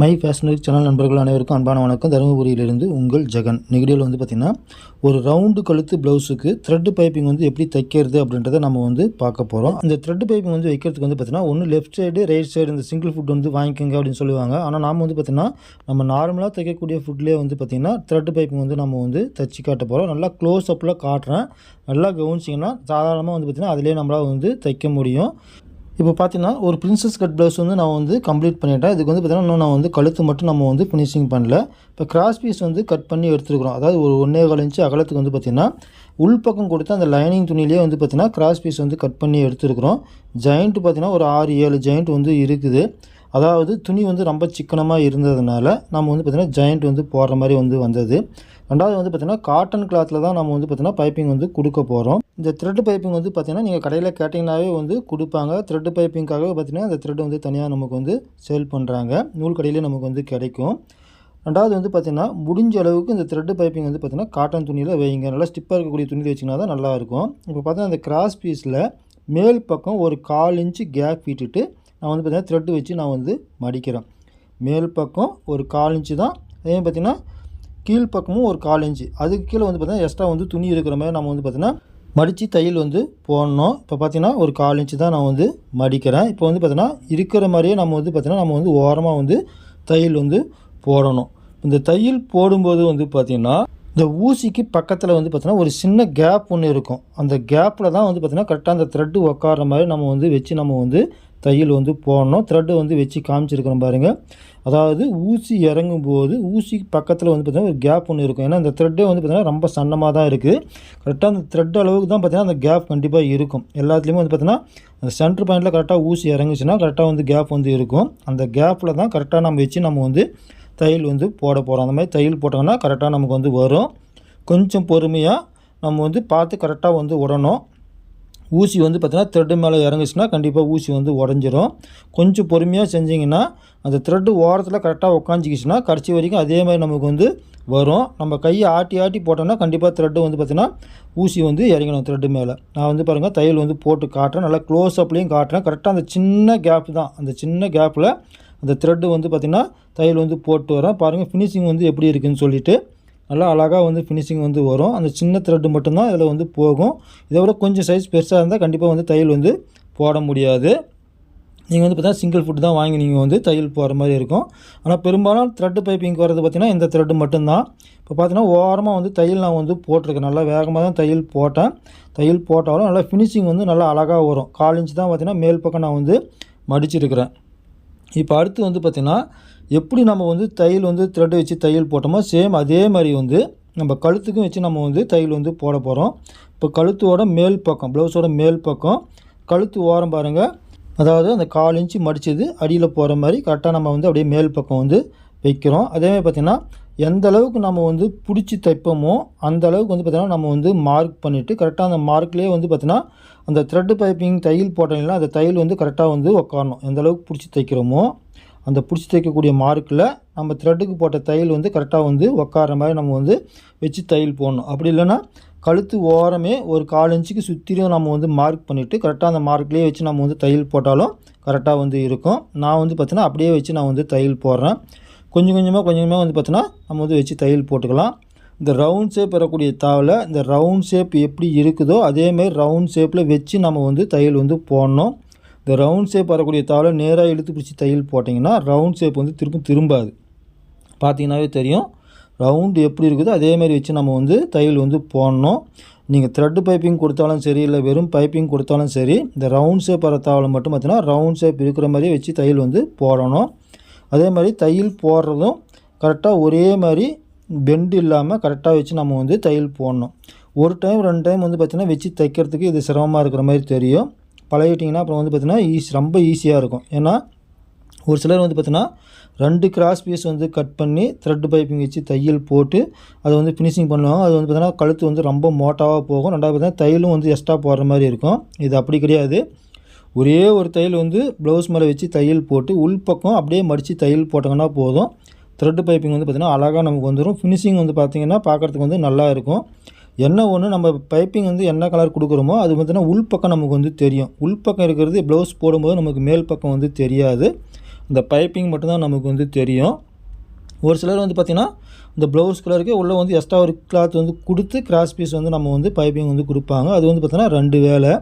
My ஃபேஷனரி channel நண்பர்கள் அனைவருக்கும் அன்பான வணக்கம். தருமபுரியிலிருந்து உங்கள் ஜெகன். நெகடியில் வந்து பார்த்திங்கன்னா ஒரு ரவுண்டு கழுத்து ப்ளவுஸுக்கு த்ரெட்டு பைப்பிங் வந்து எப்படி தைக்கிறது அப்படின்றத நம்ம வந்து பார்க்க போகிறோம் இந்த த்ரெட் பைப்பிங் வந்து வைக்கிறதுக்கு வந்து பார்த்திங்கன்னா ஒன்று லெஃப்ட் சைடு ரைட் சைடு இந்த சிங்கிள் ஃபுட் வந்து வாங்கிக்கோங்க அப்படின்னு சொல்லுவாங்க. ஆனால் நாம் வந்து பார்த்திங்கன்னா நம்ம நார்மலாக தைக்கக்கூடிய ஃபுட்லேயே வந்து பார்த்திங்கன்னா த்ரெட்டு பைப்பிங் வந்து நம்ம வந்து தச்சு காட்ட போகிறோம் நல்லா க்ளோஸ் அப்பில் காட்டுறேன். நல்லா கவனிச்சிங்கன்னா சாதாரணமாக வந்து பார்த்திங்கன்னா அதிலே நம்மளால் வந்து தைக்க முடியும். இப்போ பார்த்தீங்கன்னா ஒரு பிரின்சஸ் கட் ப்ளவுஸ் வந்து நான் வந்து கம்ப்ளீட் பண்ணிட்டேன். இதுக்கு வந்து பார்த்தீங்கன்னா இன்னும் நான் வந்து கழுத்து மட்டும் நம்ம வந்து ஃபினிஷிங் பண்ணல. இப்போ கிராஸ் பீஸ் வந்து கட் பண்ணி எடுத்துருக்குறோம். அதாவது ஒரு ஒன்றே கால் இன்ச்சு அகலத்துக்கு வந்து பார்த்திங்கன்னா உள்பக்கம் கொடுத்து அந்த லைனிங் துணியிலே வந்து பார்த்திங்கன்னா கிராஸ் பீஸ் வந்து கட் பண்ணி எடுத்துருக்குறோம். ஜாயிண்ட் பார்த்திங்கன்னா ஒரு ஆறு ஏழு ஜாயிண்ட் வந்து இருக்குது. அதாவது துணி வந்து ரொம்ப சிக்கனமாக இருந்ததுனால நம்ம வந்து பார்த்திங்கன்னா ஜாயிண்ட் வந்து போடுற மாதிரி வந்து வந்தது. ரெண்டாவது வந்து பார்த்திங்கன்னா காட்டன் கிளாத்தில் தான் நம்ம வந்து பார்த்திங்கன்னா பைப்பிங் வந்து கொடுக்க போகிறோம் இந்த த்ரெட் பைப்பிங் வந்து பார்த்திங்கன்னா நீங்கள் கடையில் கேட்டிங்கனாவே வந்து கொடுப்பாங்க. த்ரெட் பைப்பிங்காகவே பார்த்திங்கன்னா அந்த த்ரெட் வந்து தனியாக நமக்கு வந்து சேல் பண்ணுறாங்க நூல் கடையிலே நமக்கு வந்து கிடைக்கும். ரெண்டாவது வந்து பார்த்திங்கன்னா முடிஞ்ச அளவுக்கு இந்த த்ரெட் பைப்பிங் வந்து பார்த்திங்கன்னா காட்டன் துணியில் வைங்க. நல்லா ஸ்டிப்பாக இருக்கக்கூடிய துணியில் வச்சிங்கன்னா தான் நல்லாயிருக்கும் இப்போ பார்த்தீங்கன்னா அந்த கிராஸ் பீஸில் மேல் பக்கம் ஒரு கால் இன்ச்சு கேப் விட்டுட்டு நான் வந்து பார்த்திங்கன்னா த்ரெட்டு வச்சு நான் வந்து மடிக்கிறேன். மேல் பக்கம் ஒரு கால் இன்ச்சு தான். அதே பார்த்திங்கன்னா கீழ்ப்பக்கமும் ஒரு கால் இன்ச்சு. அதுக்கு கீழே வந்து பார்த்திங்கன்னா எக்ஸ்ட்ரா வந்து துணி இருக்கிற மாதிரி நம்ம வந்து பார்த்திங்கன்னா மடித்து தையல் வந்து போடணும். இப்போ பார்த்திங்கன்னா ஒரு கால் இன்ச்சு தான் நான் வந்து மடிக்கிறேன். இப்போ வந்து பார்த்திங்கன்னா இருக்கிற மாதிரியே நம்ம வந்து பார்த்திங்கன்னா நம்ம வந்து ஓரமாக வந்து தையல் வந்து போடணும். இந்த தையல் போடும்போது வந்து பார்த்திங்கன்னா இந்த ஊசிக்கு பக்கத்தில் வந்து பார்த்திங்கன்னா ஒரு சின்ன கேப் ஒன்று இருக்கும். அந்த கேப்பில் தான் வந்து பார்த்திங்கன்னா கரெக்டாக அந்த த்ரெட்டு உக்கார மாதிரி நம்ம வந்து வச்சு நம்ம வந்து தையல் வந்து போடணும். த்ரெட்டு வந்து வச்சு காமிச்சிருக்கிறோம் பாருங்கள் அதாவது ஊசி இறங்கும் போது ஊசி பக்கத்தில் வந்து பார்த்திங்கன்னா ஒரு கேப் ஒன்று இருக்கும். ஏன்னா அந்த த்ரெட்டே வந்து பார்த்திங்கன்னா ரொம்ப சன்னமாக தான் இருக்குது கரெக்டாக அந்த த்ரெட் அளவுக்கு தான் பார்த்திங்கன்னா அந்த கேப் கண்டிப்பாக இருக்கும். எல்லாத்துலேயுமே வந்து பார்த்திங்கன்னா அந்த சென்டர் பாயிண்டில் கரெக்டாக ஊசி இறங்குச்சுன்னா கரெக்டாக வந்து கேப் வந்து இருக்கும். அந்த கேப்பில் தான் கரெக்டாக நம்ம வச்சு நம்ம வந்து தையல் வந்து போட போகிறோம் அந்த மாதிரி தையல் போட்டோம்னா கரெக்டாக நமக்கு வந்து வரும். கொஞ்சம் பொறுமையாக நம்ம வந்து பார்த்து கரெக்டாக வந்து விடணும் ஊசி வந்து பார்த்திங்கன்னா த்ரெட்டு மேலே இறங்குச்சுன்னா கண்டிப்பாக ஊசி வந்து உடஞ்சிரும். கொஞ்சம் பொறுமையாக செஞ்சிங்கன்னா அந்த த்ரெட்டு ஓரத்தில் கரெக்டாக உக்காஞ்சிக்கிச்சுன்னா கடைசி வரைக்கும் அதே மாதிரி நமக்கு வந்து வரும். நம்ம கையை ஆட்டி ஆட்டி போட்டோம்னா கண்டிப்பாக த்ரெட்டு வந்து பார்த்திங்கன்னா ஊசி வந்து இறங்கணும் த்ரெட்டு மேலே. நான் வந்து பாருங்கள் தையல் வந்து போட்டு காட்டுறேன். நல்லா க்ளோஸ் அப்லேயும் காட்டுறேன். கரெக்டாக அந்த சின்ன கேப் தான். அந்த சின்ன கேப்பில் அந்த த்ரெட்டு வந்து பார்த்திங்கன்னா தையல் வந்து போட்டு வரேன் பாருங்கள் ஃபினிஷிங் வந்து எப்படி இருக்குதுன்னு சொல்லிவிட்டு நல்லா அழகாக வந்து ஃபினிஷிங் வந்து வரும். அந்த சின்ன த்ரெட்டு மட்டும்தான் இதில் வந்து போகும். இதை விட கொஞ்சம் சைஸ் பெருசாக இருந்தால் கண்டிப்பாக வந்து தையல் வந்து போட முடியாது. நீங்கள் வந்து பார்த்தீங்கன்னா சிங்கிள் ஃபுட் தான் வாங்கி நீங்கள் வந்து தையல் போகிற மாதிரி இருக்கும். ஆனால் பெரும்பாலும் த்ரெட்டு பைப்பிங்க்கு வரது பார்த்திங்கன்னா இந்த த்ரெட்டு மட்டும்தான். இப்போ பார்த்தீங்கன்னா ஓரமாக வந்து தையல் நான் வந்து போட்டிருக்கேன். நல்லா வேகமாக தான் தையல் போட்டேன். தையல் போட்டாலும் நல்லா ஃபினிஷிங் வந்து நல்லா அழகாக வரும். கால் இன்ச்சு தான் பார்த்திங்கன்னா மேல் பக்கம் நான் வந்து மடிச்சிருக்கிறேன். இப்போ அடுத்து வந்து பார்த்திங்கன்னா எப்படி நம்ம வந்து தையல் வந்து த்ரெட் வச்சு தையல் போட்டோமோ சேம் அதே மாதிரி வந்து நம்ம கழுத்துக்கும் வச்சு நம்ம வந்து தையல் வந்து போட போகிறோம் இப்போ கழுத்தோட மேல் பக்கம் ப்ளவுஸோட மேல் பக்கம் கழுத்து ஓரம் பாருங்கள் அதாவது அந்த கால் இன்ச்சு மடித்தது அடியில் போகிற மாதிரி கரெக்டாக நம்ம வந்து அப்படியே மேல் பக்கம் வந்து வைக்கிறோம். அதேமாதிரி பார்த்திங்கன்னா எந்த அளவுக்கு நம்ம வந்து பிடிச்சி தைப்போமோ அந்த அளவுக்கு வந்து பார்த்திங்கன்னா நம்ம வந்து மார்க் பண்ணிவிட்டு கரெக்டாக அந்த மார்க்லேயே வந்து பார்த்திங்கன்னா அந்த த்ரெட்டு பைப்பிங் தையல் போட்டோம்னா அந்த தையல் வந்து கரெக்டாக வந்து உக்காரணும். எந்த அளவுக்கு பிடிச்சி தைக்கிறோமோ அந்த பிடிச்சி தைக்கக்கூடிய மார்க்கில் நம்ம த்ரெட்டுக்கு போட்ட தையல் வந்து கரெக்டாக வந்து உட்கார மாதிரி நம்ம வந்து வச்சு தையல் போடணும். அப்படி இல்லைன்னா கழுத்து ஓரமே ஒரு கால் இன்ச்சுக்கு சுற்றிலும் நம்ம வந்து மார்க் பண்ணிவிட்டு கரெக்டாக அந்த மார்க்லேயே வச்சு நம்ம வந்து தையல் போட்டாலும் கரெக்டாக வந்து இருக்கும். நான் வந்து பார்த்திங்கன்னா அப்படியே வச்சு நான் வந்து தையல் போடுறேன். கொஞ்சம் கொஞ்சமாக கொஞ்சம் கொஞ்சமாக வந்து பார்த்தோன்னா நம்ம வந்து வச்சு தையல் போட்டுக்கலாம். இந்த ரவுண்ட் ஷேப் வரக்கூடிய தாவில் இந்த ரவுண்ட் ஷேப் எப்படி இருக்குதோ அதேமாதிரி ரவுண்ட் ஷேப்பில் வச்சு நம்ம வந்து தையல் வந்து போடணும். இந்த ரவுண்ட் ஷேப் வரக்கூடிய தாவில் நேராக இழுத்து பிடிச்சி தையல் போட்டிங்கன்னா ரவுண்ட் ஷேப் வந்து திரும்ப திரும்பாது. பார்த்தீங்கன்னாவே தெரியும். ரவுண்டு எப்படி இருக்குதோ அதேமாரி வச்சு நம்ம வந்து தையல் வந்து போடணும். நீங்கள் த்ரெட்டு பைப்பிங் கொடுத்தாலும் சரி இல்லை வெறும் பைப்பிங் கொடுத்தாலும் சரி இந்த ரவுண்ட் ஷேப் வர தாவில் மட்டும் பார்த்தீங்கன்னா ரவுண்ட் ஷேப் இருக்கிற மாதிரியே வச்சு தையல் வந்து போடணும். அதே மாதிரி தையல் போடுறதும் கரெக்டாக ஒரே மாதிரி பெண்டு இல்லாமல் கரெக்டாக வச்சு நம்ம வந்து தையல் போடணும். ஒரு டைம் ரெண்டு டைம் வந்து பார்த்திங்கன்னா வச்சு தைக்கிறதுக்கு இது சிரமமாக இருக்கிற மாதிரி தெரியும். பழகிட்டிங்கன்னா அப்புறம் வந்து பார்த்திங்கன்னா ஈஸி ரொம்ப ஈஸியாக இருக்கும். ஏன்னா ஒரு சிலர் வந்து பார்த்திங்கன்னா ரெண்டு கிராஸ் பீஸ் வந்து கட் பண்ணி த்ரெட் பைப்பிங் வச்சு தையல் போட்டு அதை வந்து ஃபினிஷிங் பண்ணுவாங்க. அது வந்து பார்த்திங்கன்னா கழுத்து வந்து ரொம்ப மோட்டாவாக போகும். ரெண்டாவது பார்த்திங்கன்னா தையலும் வந்து எக்ஸ்ட்ரா போடுற மாதிரி இருக்கும். இது அப்படி கிடையாது. ஒரே ஒரு தையல் வந்து ப்ளவுஸ் மேலே வச்சு தையல் போட்டு உள்பக்கம் அப்படியே மடித்து தையல் போட்டாங்கன்னா போதும். த்ரெட்டு பைப்பிங் வந்து பார்த்திங்கன்னா அழகாக நமக்கு வந்துடும் ஃபினிஷிங் வந்து பார்த்திங்கன்னா பார்க்குறதுக்கு வந்து நல்லா இருக்கும். என்ன ஒன்று நம்ம பைப்பிங் வந்து என்ன கலர் கொடுக்குறோமோ அது பார்த்தீங்கன்னா உள்பக்கம் நமக்கு வந்து தெரியும். உள்பக்கம் இருக்கிறது ப்ளவுஸ் போடும்போது நமக்கு மேல் பக்கம் வந்து தெரியாது. இந்த பைப்பிங் மட்டும்தான் நமக்கு வந்து தெரியும். ஒரு சிலர் வந்து பார்த்திங்கன்னா இந்த ப்ளவுஸ் கலருக்கு உள்ளே வந்து எக்ஸ்ட்ரா ஒரு கிளாத் வந்து கொடுத்து கிராஸ் பீஸ் வந்து நம்ம வந்து பைப்பிங் வந்து கொடுப்பாங்க. அது வந்து பார்த்திங்கன்னா ரெண்டு வேலை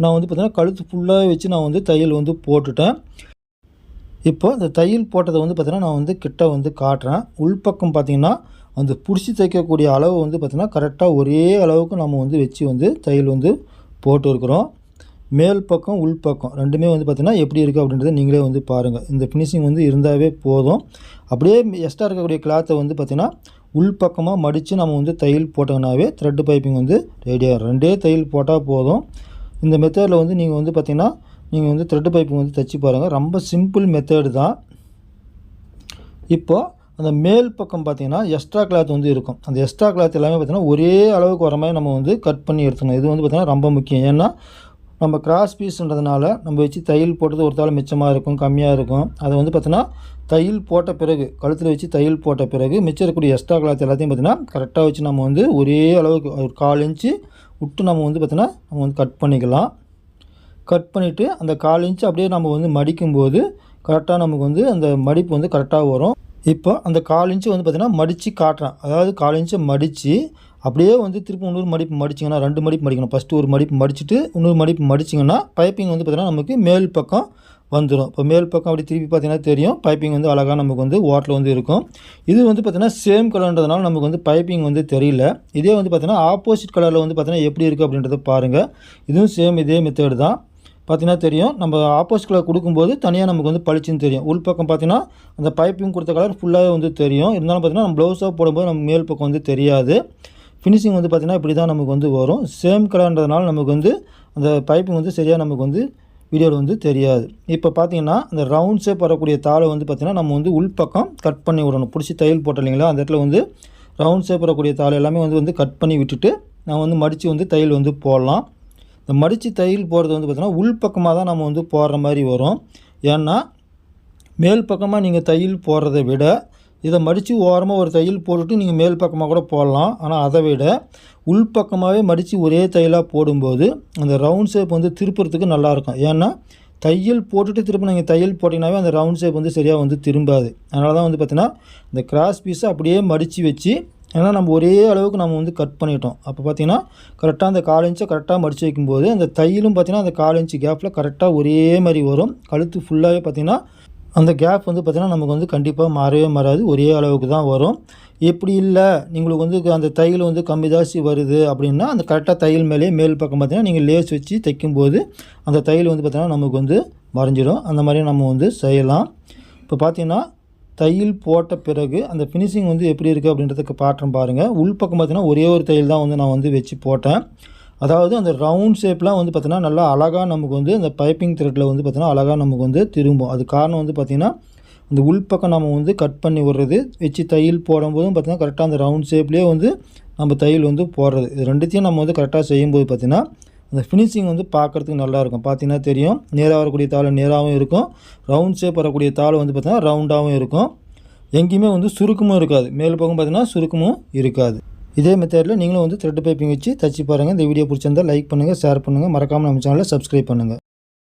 நான் வந்து பார்த்திங்கன்னா கழுத்து ஃபுல்லாக வச்சு நான் வந்து தையல் வந்து போட்டுட்டேன். இப்போ இந்த தையல் போட்டதை வந்து பார்த்திங்கன்னா நான் வந்து கிட்ட வந்து காட்டுறேன். உள்பக்கம் பார்த்திங்கன்னா அந்த பிடிச்சி தைக்கக்கூடிய அளவு வந்து பார்த்திங்கன்னா கரெக்டாக ஒரே அளவுக்கு நம்ம வந்து வச்சு வந்து தையல் வந்து போட்டுருக்குறோம். மேல் பக்கம் உள் பக்கம் ரெண்டுமே வந்து பார்த்திங்கன்னா எப்படி இருக்குது அப்படின்றத நீங்களே வந்து பாருங்கள் இந்த ஃபினிஷிங் வந்து இருந்தாவே போதும். அப்படியே எக்ஸ்ட்ரா இருக்கக்கூடிய கிளாத்தை வந்து பார்த்திங்கன்னா உள் பக்கமாக மடித்து நம்ம வந்து தையல் போட்டோம்னாவே த்ரெட் பைப்பிங் வந்து ரெடியாகும் ரெண்டே தையல் போட்டால் போதும். இந்த மெத்தடில் வந்து நீங்கள் வந்து பார்த்திங்கன்னா நீங்கள் வந்து த்ரெட்டு பைப்பு வந்து தைச்சி பாருங்கள் ரொம்ப சிம்பிள் மெத்தடு தான். இப்போது அந்த மேல் பக்கம் பார்த்தீங்கன்னா எக்ஸ்ட்ரா கிளாத் வந்து இருக்கும். அந்த எக்ஸ்ட்ரா கிளாத் எல்லாமே பார்த்தீங்கன்னா ஒரே அளவுக்கு வர மாதிரி நம்ம வந்து கட் பண்ணி எடுத்துக்கணும். இது வந்து பார்த்திங்கன்னா ரொம்ப முக்கியம். ஏன்னா நம்ம கிராஸ் பீஸ்ன்றதுனால நம்ம வச்சு தையல் போட்டது ஒரு தாள் மிச்சமாக இருக்கும் கம்மியாக இருக்கும். அதை வந்து பார்த்திங்கன்னா தையல் போட்ட பிறகு கழுத்தில் வச்சு தையல் போட்ட பிறகு மிச்சம் இருக்கக்கூடிய எக்ஸ்ட்ரா கிளாத் எல்லாத்தையும் பார்த்தீங்கன்னா கரெக்டாக வச்சு நம்ம வந்து ஒரே அளவுக்கு ஒரு கால் இன்ச்சு விட்டு நம்ம வந்து பார்த்திங்கன்னா நம்ம வந்து கட் பண்ணிக்கலாம். கட் பண்ணிவிட்டு அந்த கால் இன்ச்சு அப்படியே நம்ம வந்து மடிக்கும்போது கரெக்டாக நமக்கு வந்து அந்த மடிப்பு வந்து கரெக்டாக வரும். இப்போ அந்த கால் இன்ச்சு வந்து பார்த்திங்கன்னா மடித்து காட்டுறேன். அதாவது கால் இன்ச்சை மடித்து அப்படியே வந்து திருப்பி இன்னொரு மடிப்பு மடிச்சிங்கன்னா ரெண்டு மடிப்பு மடிக்கணும். ஃபஸ்ட்டு ஒரு மடிப்பு மடிச்சுட்டு இன்னொரு மடிப்பு மடிச்சிங்கன்னா பைப்பிங் வந்து பார்த்திங்கன்னா நமக்கு மேல் பக்கம் வந்துடும் இப்போ மேல் பக்கம் அப்படி திருப்பி பார்த்தீங்கன்னா தெரியும். பைப்பிங் வந்து அழகாக நமக்கு வந்து ஓட்டில் வந்து இருக்கும். இது வந்து பார்த்திங்கன்னா சேம் கலர்ன்றதுனால நமக்கு வந்து பைப்பிங் வந்து தெரியல. இதே வந்து பார்த்திங்கன்னா ஆப்போசிட் கலரில் வந்து பார்த்திங்கன்னா எப்படி இருக்குது அப்படின்றத பாருங்கள் இதுவும் சேம் இதே மெத்தேடு தான். பார்த்தீங்கன்னா தெரியும். நம்ம ஆப்போசிட் கலர் கொடுக்கும்போது தனியாக நமக்கு வந்து பளிச்சுன்னு தெரியும். உள் பக்கம் பார்த்தீங்கன்னா அந்த பைப்பிங் கொடுத்த கலர் ஃபுல்லாகவே வந்து தெரியும். இருந்தாலும் பார்த்தீங்கன்னா நம்ம ப்ளவுஸாக போடும்போது நம்ம மேல் பக்கம் வந்து தெரியாது. ஃபினிஷிங் வந்து பார்த்திங்கன்னா இப்படி தான் நமக்கு வந்து வரும். சேம் கலர்ன்றதுனால நமக்கு வந்து அந்த பைப்பிங் வந்து சரியாக நமக்கு வந்து வீடியோவில் வந்து தெரியாது. இப்போ பார்த்தீங்கன்னா அந்த ரவுண்ட் ஷேப் வரக்கூடிய தாளை வந்து பார்த்திங்கன்னா நம்ம வந்து உள்பக்கம் கட் பண்ணி விடணும். பிடிச்சி தையல் போட்டோம் இல்லைங்களா? அந்த இடத்துல வந்து ரவுண்ட் ஷேப் வரக்கூடிய தாள் எல்லாமே வந்து வந்து கட் பண்ணி விட்டுட்டு நான் வந்து மடித்து வந்து தையல் வந்து போடலாம். இந்த மடித்து தையல் போடுறது வந்து பார்த்திங்கன்னா உள்பக்கமாக தான் நம்ம வந்து போடுற மாதிரி வரும். ஏன்னா மேல் பக்கமாக நீங்கள் தையல் போடுறத விட இதை மடித்து ஓரமாக ஒரு தையல் போட்டுட்டு நீங்கள் மேல் பக்கமாக கூட போடலாம். ஆனால் அதை விட உள்பக்கமாகவே மடித்து ஒரே தையலாக போடும்போது அந்த ரவுண்ட் ஷேப் வந்து திருப்புறத்துக்கு நல்லாயிருக்கும் ஏன்னா தையல் போட்டுட்டு திரும்ப நீங்கள் தையல் போட்டிங்கனாவே அந்த ரவுண்ட் ஷேப் வந்து சரியாக வந்து திரும்பாது. அதனால தான் வந்து பார்த்திங்கன்னா இந்த கிராஸ் பீஸை அப்படியே மடித்து வச்சு ஏன்னா நம்ம ஒரே அளவுக்கு நம்ம வந்து கட் பண்ணிட்டோம். அப்போ பார்த்தீங்கன்னா கரெக்டாக அந்த கால் இன்ச்சை கரெக்டாக மடித்து வைக்கும்போது அந்த தையலும் பார்த்திங்கன்னா அந்த கால் இன்ச்சு கேப்பில் கரெக்டாக ஒரே மாதிரி வரும். கழுத்து ஃபுல்லாகவே பார்த்திங்கன்னா அந்த கேப் வந்து பார்த்திங்கன்னா நமக்கு வந்து கண்டிப்பாக மாறவே மாறாது. ஒரே அளவுக்கு தான் வரும். எப்படி இல்லை உங்களுக்கு வந்து அந்த தையல் வந்து கம்மி ஜாஸ்தி வருது அப்படின்னா அந்த கரெக்டாக தையல் மேலேயே மேல் பக்கம் பார்த்திங்கன்னா நீங்கள் லேஸ் வச்சு தைக்கும்போது அந்த தையல் வந்து பார்த்திங்கன்னா நமக்கு வந்து மறைஞ்சிடும் அந்த மாதிரி நம்ம வந்து செய்யலாம். இப்போ பார்த்திங்கன்னா தையல் போட்ட பிறகு அந்த ஃபினிஷிங் வந்து எப்படி இருக்குது அப்படின்றதுக்கு பாட்டம் பாருங்கள் உள் பக்கம் பார்த்திங்கன்னா ஒரே ஒரு தையல் தான் வந்து நான் வந்து வச்சு போட்டேன். அதாவது அந்த ரவுண்ட் ஷேப்லாம் வந்து பார்த்திங்கன்னா நல்லா அழகாக நமக்கு வந்து அந்த பைப்பிங் த்ரெட்டில் வந்து பார்த்திங்கன்னா அழகாக நமக்கு வந்து திரும்பும். அது காரணம் வந்து பார்த்திங்கன்னா அந்த உள்பக்கம் நம்ம வந்து கட் பண்ணி விடுறது வச்சு தையல் போடும்போதும் பார்த்திங்கன்னா கரெக்டாக அந்த ரவுண்ட் ஷேப்லேயே வந்து நம்ம தையல் வந்து போடுறது. இது ரெண்டுத்தையும் நம்ம வந்து கரெக்டாக செய்யும்போது பார்த்திங்கன்னா அந்த ஃபினிஷிங் வந்து பார்க்குறதுக்கு நல்லாயிருக்கும் பார்த்தீங்கன்னா தெரியும். நேராக வரக்கூடிய தாள் நேராகவும் இருக்கும். ரவுண்ட் ஷேப் வரக்கூடிய தாள் வந்து பார்த்திங்கன்னா ரவுண்டாகவும் இருக்கும். எங்கேயுமே வந்து சுருக்கமும் இருக்காது. மேல் பக்கம் பார்த்திங்கன்னா சுருக்கமும் இருக்காது. இதே மெத்தடில் நீங்களும் வந்து த்ரெட் பைப்பிங் வச்சு தச்சு பாருங்கள் இந்த வீடியோ பிடிச்சிருந்தால் லைக் பண்ணுங்கள் ஷேர் பண்ணுங்கள் மறக்காமல் நம்ம சேனலை சப்ஸ்கிரைப் பண்ணுங்கள்